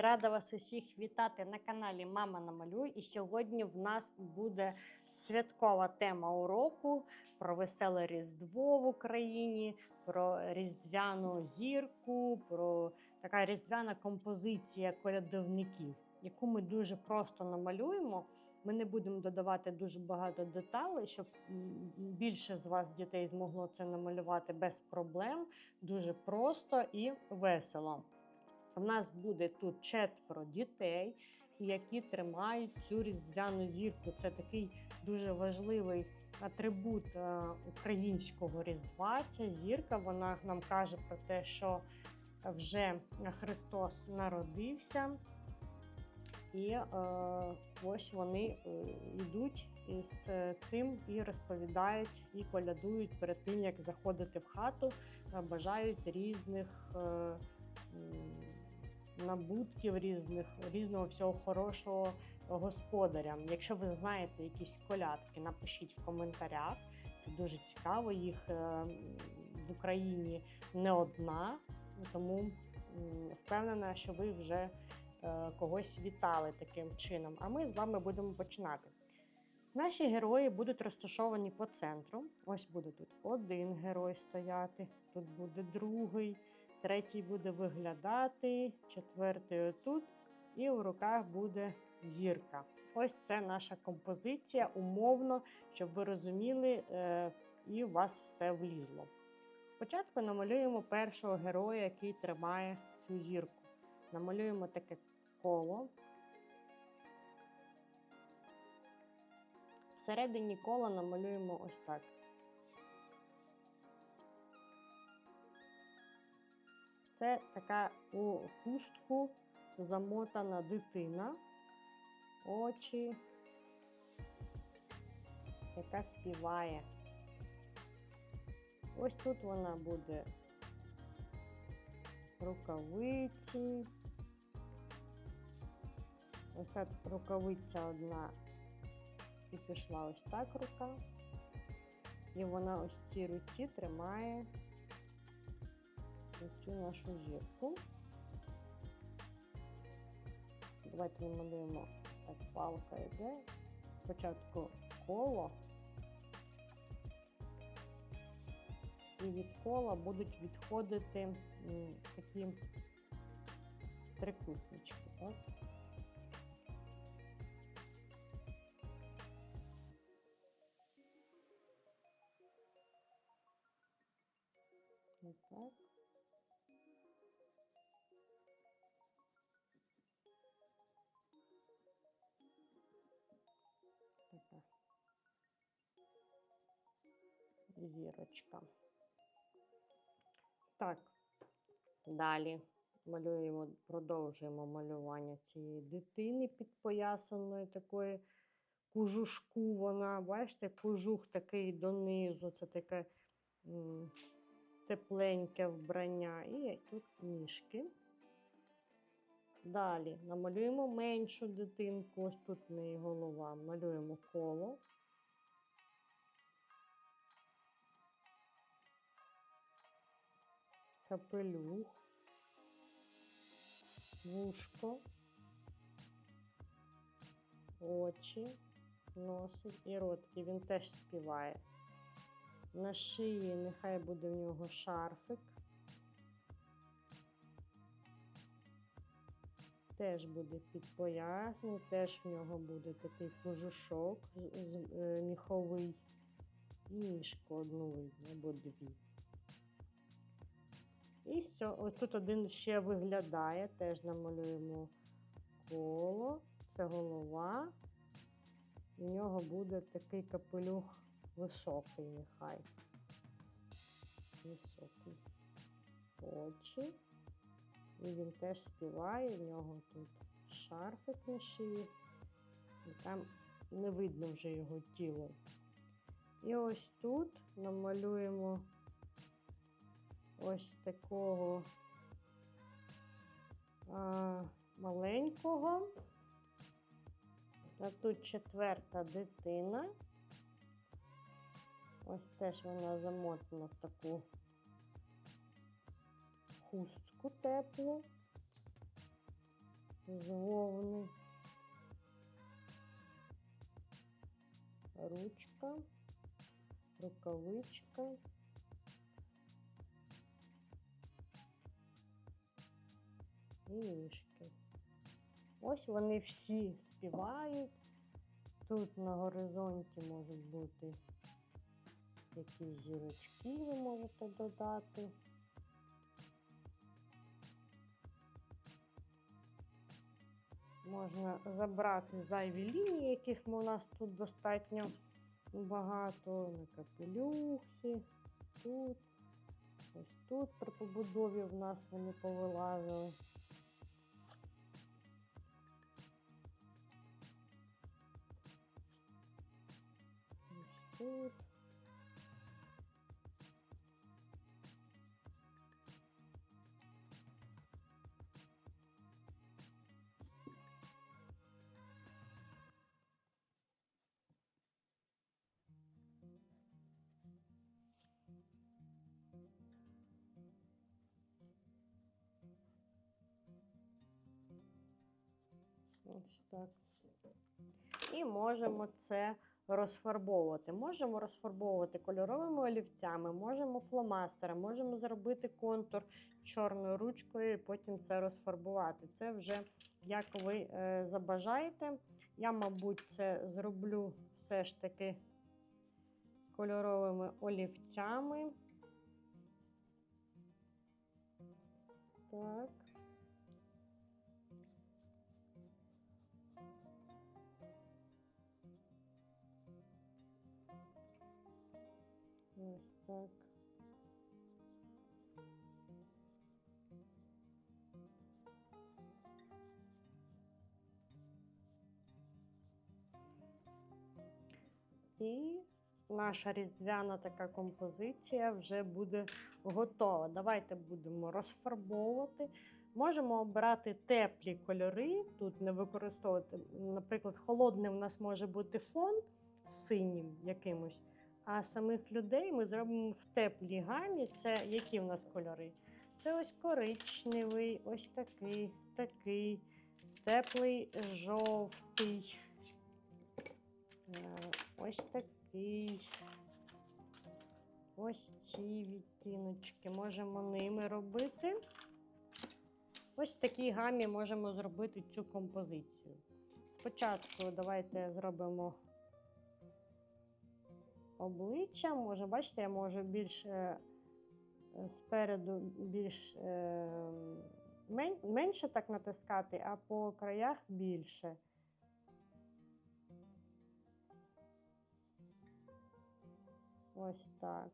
Рада вас усіх вітати на каналі Мама Намалюй. І сьогодні в нас буде святкова тема уроку про веселе Різдво в Україні, про різдвяну зірку, про така різдвяна композиція колядовників, яку ми дуже просто намалюємо. Ми не будемо додавати дуже багато деталей, щоб більше з вас дітей змогло це намалювати без проблем, дуже просто і весело. У нас буде тут четверо дітей, які тримають цю різдвяну зірку. Це такий дуже важливий атрибут е, українського різдва. Ця зірка вона нам каже про те, що вже Христос народився. І е, ось вони е, йдуть із цим і розповідають, і колядують перед тим, як заходити в хату, бажають різних е, набутків, різних, різного всього хорошого господарям. Якщо ви знаєте якісь колядки, напишіть в коментарях. Це дуже цікаво. Їх е, в Україні не одна, тому впевнена, що ви вже е, когось вітали таким чином. А ми з вами будемо починати. Наші герої будуть розташовані по центру. Ось буде тут один герой стояти, тут буде другий, третій буде виглядати, четвертий отут, і у руках буде зірка. Ось це наша композиція, умовно, щоб ви розуміли, е, і у вас все влізло. Спочатку намалюємо першого героя, який тримає цю зірку. Намалюємо таке коло. Всередині кола намалюємо ось так. Це така у хустку замотана дитина, очі, яка співає. Ось тут вона буде рукавиці. Ось так рукавиця одна і пішла ось так рука. І вона ось ці руці тримає цю нашу зірку. Давайте намалюємо так, палка йде. Спочатку коло. І від кола будуть відходити такі трикутнички. Так? Отак. Така зірочка. Так, далі малюємо, продовжуємо малювання цієї дитини підпоясаної такої кужушку. Вона, бачите, кужух такий донизу, це таке тепленьке вбрання. І тут ніжки. Далі намалюємо меншу дитинку, ось тут в неї голова, малюємо коло. Капелюх, вушко, очі, носик і ротки. Він теж співає. На шиї нехай буде в нього шарфик. Теж буде підпоясаний, теж в нього буде такий з- е, міховий. І ніжку одну або дві. І все, ось тут один ще виглядає, теж намалюємо коло, це голова. У нього буде такий капелюх високий, нехай. Високий. Очі. І він теж співає, в нього тут шарфик на шиї. І там не видно вже його тіло. І ось тут намалюємо ось такого а, маленького. А тут четверта дитина. Ось теж вона замотана в таку хустку теплу. з вовни. Ручка, рукавичка. І ніжки. Ось вони всі співають. Тут на горизонті можуть бути якісь зірочки, ви можете додати. Можна забрати зайві лінії, яких у нас тут достатньо багато. На капелюхи, тут, ось тут при побудові в нас вони повилазили. Ось тут. Ось так. І можемо це розфарбовувати. Можемо розфарбовувати кольоровими олівцями, можемо фломастером, можемо зробити контур чорною ручкою і потім це розфарбувати. Це вже як ви е, забажаєте. Я, мабуть, це зроблю все ж таки кольоровими олівцями. Так. Ось так. І наша різдвяна така композиція вже буде готова. Давайте будемо розфарбовувати. Можемо обрати теплі кольори, тут не використовувати, наприклад, холодний у нас може бути фон синім якимось. А самих людей ми зробимо в теплій гамі. Це які в нас кольори? Це ось коричневий, ось такий, такий, теплий жовтий. Е, Ось такий. Ось ці відтіночки можемо ними робити. Ось в такій гамі можемо зробити цю композицію. Спочатку давайте зробимо обличчя. Може, бачите, я можу більш е, спереду більш е, менше так натискати, а по краях більше. Ось так.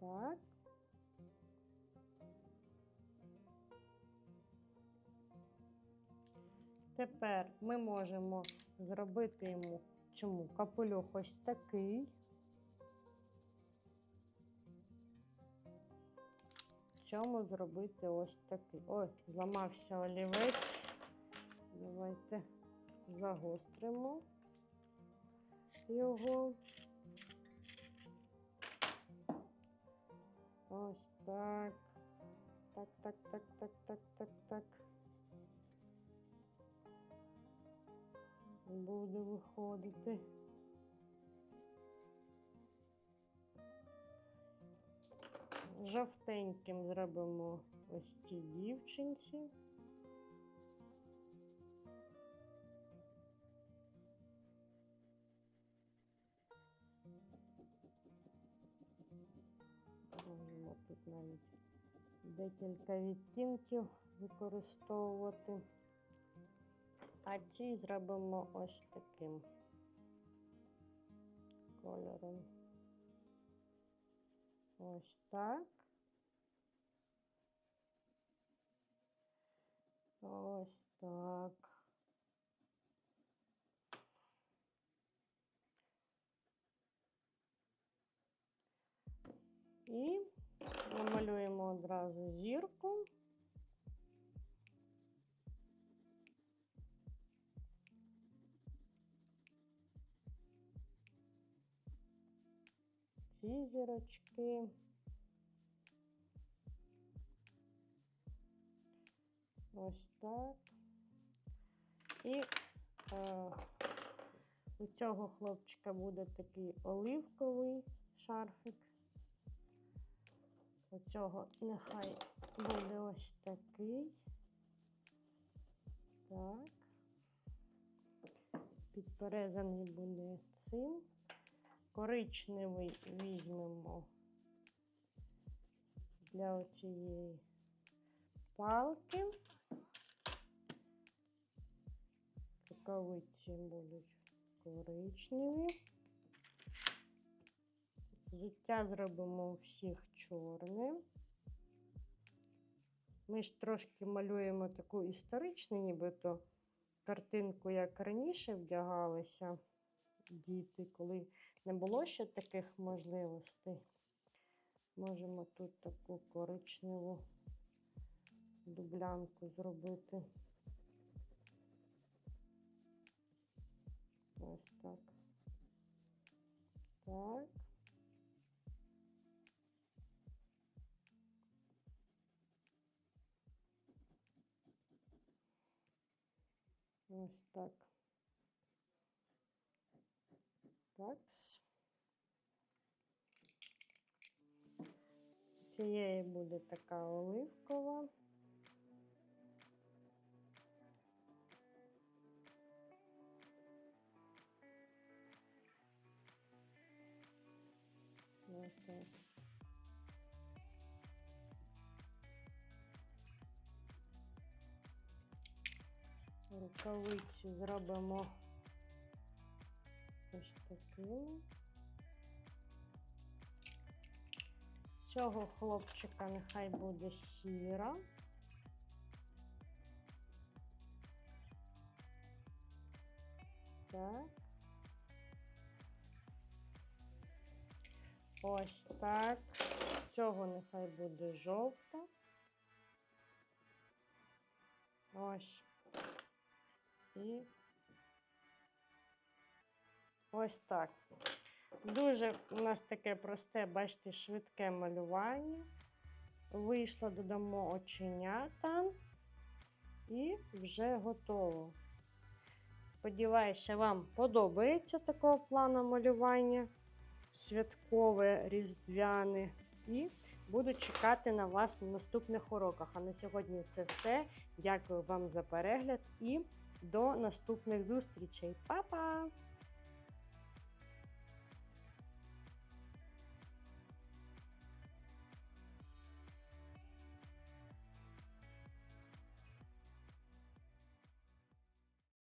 Так. Тепер ми можемо зробити йому цьому капелюх ось такий. Цьому зробити ось такий. Ой, зламався олівець. Давайте загостримо його. Ось так. Так, так, так, так, так, так, так. Буде виходити. Жовтеньким зробимо ось цій дівчинці. Можемо тут навіть декілька відтінків використовувати. А ці зробимо ось таким кольором. Ось так. Ось так. І намалюємо одразу зірку. Ці зірочки. Ось так. І е, у цього хлопчика буде такий оливковий шарфик. У цього нехай буде ось такий. Так. Підперезаний буде цим. Коричневий візьмемо для оцієї палки. Рукавиці будуть коричневі. Взуття зробимо у всіх чорним. Ми ж трошки малюємо таку історичну, нібито картинку, як раніше вдягалися діти, коли не було ще таких можливостей. Можемо тут таку коричневу дублянку зробити. Ось так. Так. Ось так. Такс. Цієї буде така оливкова. Ось. Рукавиці зробимо ось такими. Цього хлопчика нехай буде сіра. Так. Ось так. Цього нехай буде жовта. Ось. І ось так. Дуже у нас таке просте, бачите, швидке малювання. Вийшло, додамо оченята і вже готово. Сподіваюся, вам подобається такого плану малювання святкове, різдвяне. І буду чекати на вас на наступних уроках. А на сьогодні це все. Дякую вам за перегляд і до наступних зустрічей. Па-па!